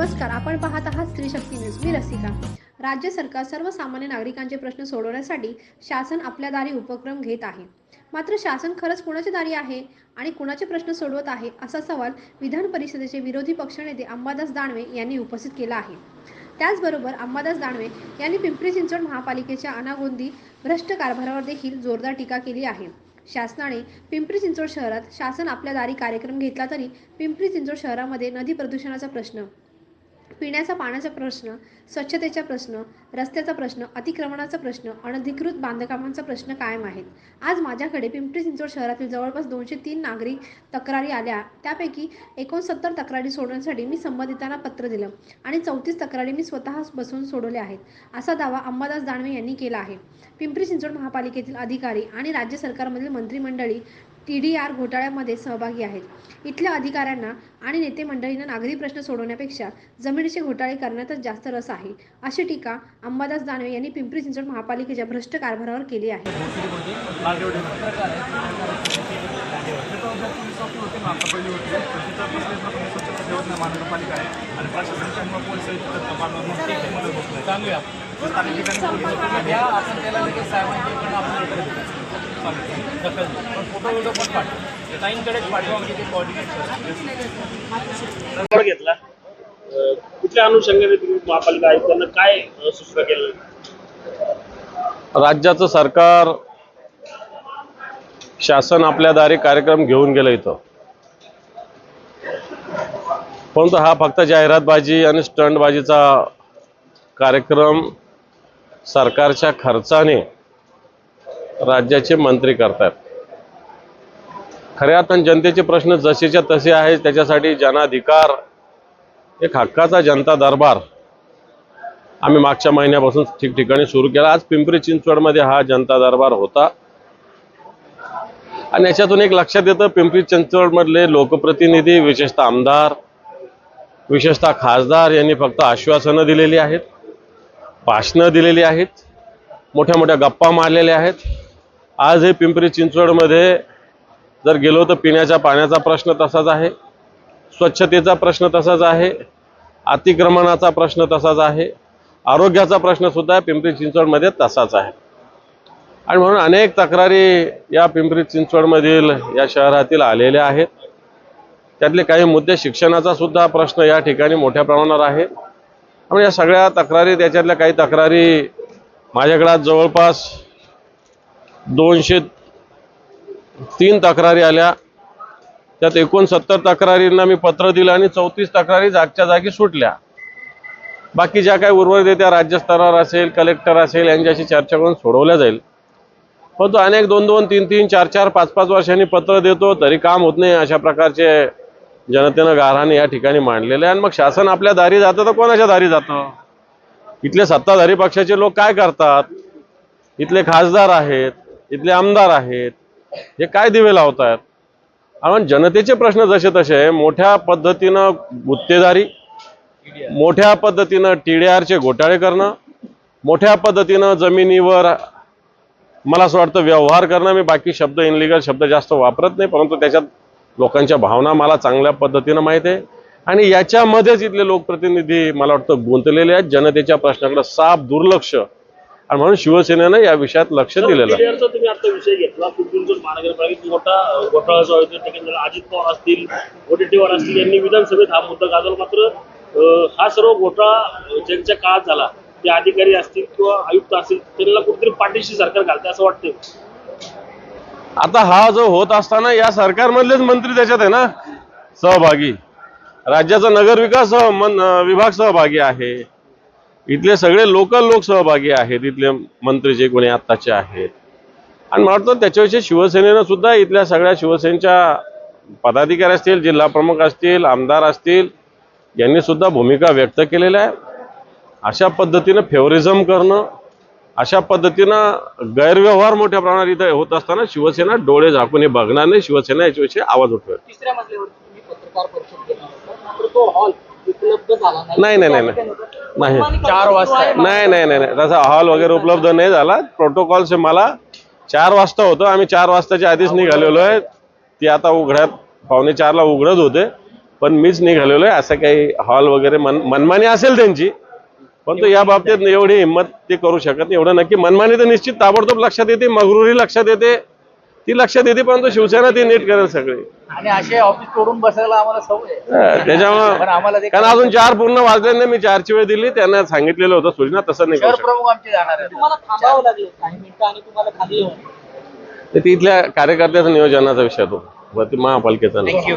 नमस्कार आपण पाहत आहात स्त्री शक्ती न्यूज. मी रसिका. राज्य सरकार सर्वसामान्य नागरिकांचे प्रश्न सोडवण्यासाठी शासन आपल्या दारी उपक्रम घेत आहे. मात्र शासन खरंच कुणाच्या दारी आहे आणि कुणाचे प्रश्न सोडवत आहे असा सवाल विधान परिषदेचे विरोधी पक्षनेते अंबादास दानवे यांनी उपस्थित केला आहे. त्याचबरोबर अंबादास दानवे यांनी पिंपरी चिंचवड महापालिकेच्या अनागोंदी भ्रष्ट कारभारावर देखील जोरदार टीका केली आहे. शासनाने पिंपरी चिंचवड शहरात शासन आपल्या दारी कार्यक्रम घेतला तरी पिंपरी चिंचवड शहरामध्ये नदी प्रदूषणाचा प्रश्न पिण्याचा पाण्याचा प्रश्न स्वच्छतेचा प्रश्न रस्त्याचा प्रश्न अतिक्रमणाचा प्रश्न अनधिकृत बांधकामांचा प्रश्न कायम आहेत. आज माझ्याकडे पिंपरी चिंचवड शहरातील जवळपास दोनशे तीन नागरिक तक्रारी आल्या. त्यापैकी एकोणसत्तर तक्रारी सोडवण्यासाठी मी संबंधितांना पत्र दिलं आणि चौतीस तक्रारी मी स्वतः बसून सोडवल्या आहेत असा दावा अंबादास दानवे यांनी केला आहे. पिंपरी चिंचवड महापालिकेतील अधिकारी आणि राज्य सरकारमधील मंत्रिमंडळी टी डी आर घोटाळ्यामध्ये सहभागी आहेत. इथल्या अधिकाऱ्यांना आणि नेते मंडळींना नागरी प्रश्न सोडवण्यापेक्षा जमिनीचे घोटाळे करण्यातच जास्त रस आहे अशी टीका अंबादास दानवे यांनी पिंपरी चिंचवड महापालिकेच्या भ्रष्ट कारभारावर केली आहे. महानगरपालिका आहे आणि प्रशासनाच्या पोलीस आपण त्याला लगेच साहेबांच्याकडून आपण दखल पण फोटो व्हिडिओ पण पाठवा ताईंकडेच पाठवा म्हणजे ते कोऑर्डिनेट घेतला. कुठल्या अनुषंगाने तुम्ही महापालिका आयुक्तांना काय सूचना केलं? राज्याचं सरकार शासन आपल्या दारी कार्यक्रम घेऊन गेलं इथं. परंतु हा फक्त जाहिरातबाजी आणि स्टंटबाजीचा कार्यक्रम सरकारच्या खर्चाने राज्याचे मंत्री करतात खऱ्या अर्थानं जनतेचे प्रश्न जसेच्या तसे आहेत त्याच्यासाठी जनाधिकार एक हक्काचा जनता दरबार आम्ही मागच्या महिन्यापासून ठिकठिकाणी सुरू केला. आज पिंपरी चिंचवडमध्ये हा जनता दरबार होता. आणि याच्यातून एक लक्षात येतं पिंपरी चिंचवडमधले लोकप्रतिनिधी विशेषतः आमदार विशेषतः खासदार यांनी फक्त आश्वासनं दिलेली आहेत भाषणं दिलेली आहेत मोठ्या मोठ्या गप्पा मारलेल्या आहेत. आज हे पिंपरी चिंचवडमध्ये जर गेलो तर पिण्याच्या पाण्याचा प्रश्न तसाच आहे स्वच्छतेचा प्रश्न तसाच आहे अतिक्रमणाचा प्रश्न तसाच आहे आरोग्याचा प्रश्न सुद्धा पिंपरी चिंचवडमध्ये तसाच आहे. आणि म्हणून अनेक तक्रारी या पिंपरी चिंचवडमधील या शहरातील आलेल्या आहेत. त्यातले काही मुद्दे शिक्षणाचा सुद्धा प्रश्न या ठिकाणी मोठ्या प्रमाणावर आहे. या सगळ्या तक्रारी त्याच्यातल्या काही तक्रारी माझ्याकडे जवळपास दोनशे तीन तक्रारी आल्या. त्यात एकोणसत्तर तक्रारींना मी पत्र दिलं आणि चौतीस तक्रारी जागच्या जागी सुटल्या. बाकी ज्या काही उर्वरित आहे त्या राज्यस्तरावर असेल कलेक्टर असेल यांच्याशी चर्चा करून सोडवल्या जाईल. परंतु अनेक दोन दोन तीन तीन चार चार पाच पाच वर्षांनी पत्र देतो तरी काम होत नाही अशा प्रकारचे जनतेनं गारहाने या ठिकाणी मांडलेले आहे. आणि मग शासन आपल्या दारी जातं तर कोणाच्या दारी जातं? इथले सत्ताधारी पक्षाचे लोक काय करतात? इथले खासदार आहेत. इथले आमदार आहेत हे काय दिवे लावत आहेत आणि जनतेचे प्रश्न जसे तसे मोठ्या पद्धतीनं गुत्तेदारी मोठ्या पद्धतीनं टी डी आरचे घोटाळे करणं मोठ्या पद्धतीनं जमिनीवर मला असं वाटतं व्यवहार करणं मी बाकी शब्द इनलिगल शब्द जास्त वापरत नाही परंतु त्याच्यात लोकांच्या भावना मला चांगल्या पद्धतीनं माहीत आहे. आणि याच्यामध्येच इथले लोकप्रतिनिधी मला वाटतं गुंतलेले आहेत. जनतेच्या प्रश्नाकडे साफ दुर्लक्ष आणि म्हणून शिवसेनेनं या विषयात लक्ष दिलेलं आहे. तुम्ही आता विषय घेतला. महानगरपालिकेत मोठा घोटाळा जो आहे. अजित पवार असतील वडेट्टीवार असतील यांनी विधानसभेत हा मुद्दा गाजवला. मात्र हा सर्व घोटाळा ज्यांच्या काळात झाला ते अधिकारी असतील किंवा आयुक्त असतील त्यांना कुठेतरी पाठीशी सरकार घालते असं वाटतंय. आता हा जो होत असताना या सरकारमधलेच मंत्री त्याच्यात आहे ना सहभागी. राज्याचा नगरविकास मन- अं, विभाग सहभागी आहे. इथले सगळे लोकल लोक सहभागी आहेत इथले मंत्री जे कोणी आत्ताचे आहेत. आणि मला वाटतं त्याच्याविषयी शिवसेनेनं सुद्धा इथल्या सगळ्या शिवसेनेच्या पदाधिकारी असतील जिल्हा प्रमुख असतील आमदार असतील यांनी सुद्धा भूमिका व्यक्त केलेल्या आहे अशा पद्धतीनं फेवरिझम करणं अशा पद्धतीनं गैरव्यवहार मोठ्या प्रमाणात इथं होत असताना शिवसेना डोळे झाकून हे बघणार नाही शिवसेना याच्याविषयी आवाज उठवेल. नाही नाही नाही. नाही. नाही चार वाजता. नाही नाही नाही नाही. तसा हॉल वगैरे उपलब्ध नाही झाला. प्रोटोकॉलचे मला चार वाजता होतं. आम्ही चार वाजताच्या आधीच निघालेलो आहे. ती आता उघड्यात पावणे चारला उघडत होते. पण मीच निघालेलो आहे. असं काही हॉल वगैरे मन मनमानी असेल त्यांची. पण तो या बाबतीत एवढी हिंमत ते करू शकत नाही. एवढं नक्की मनमानी तर निश्चित ताबडतोब लक्षात येते. मगरुरी लक्षात येते. ती लक्षात येते परंतु शिवसेना ती नीट करेल सगळी. आणि असे ऑफिस तोडून बसायला आम्हाला सवय आहे. हा, पण त्याच्यामुळे आम्हाला ते कारण अजून चार पूर्ण वाजले नाही मी चारची वेळ दिली त्यांना सांगितलेलं होतं सूचना तसं नाही करू शहर शकत. प्रमुख आमचे जाणार आहेत. तुम्हाला थांबावं लागलं काही मिनिटं आणि तुम्हाला खाली येऊन. ते तिथल्या कार्यकर्त्याचा नियोजनाचा विषय तो वरती महापालिकेचा नाही थँक्यू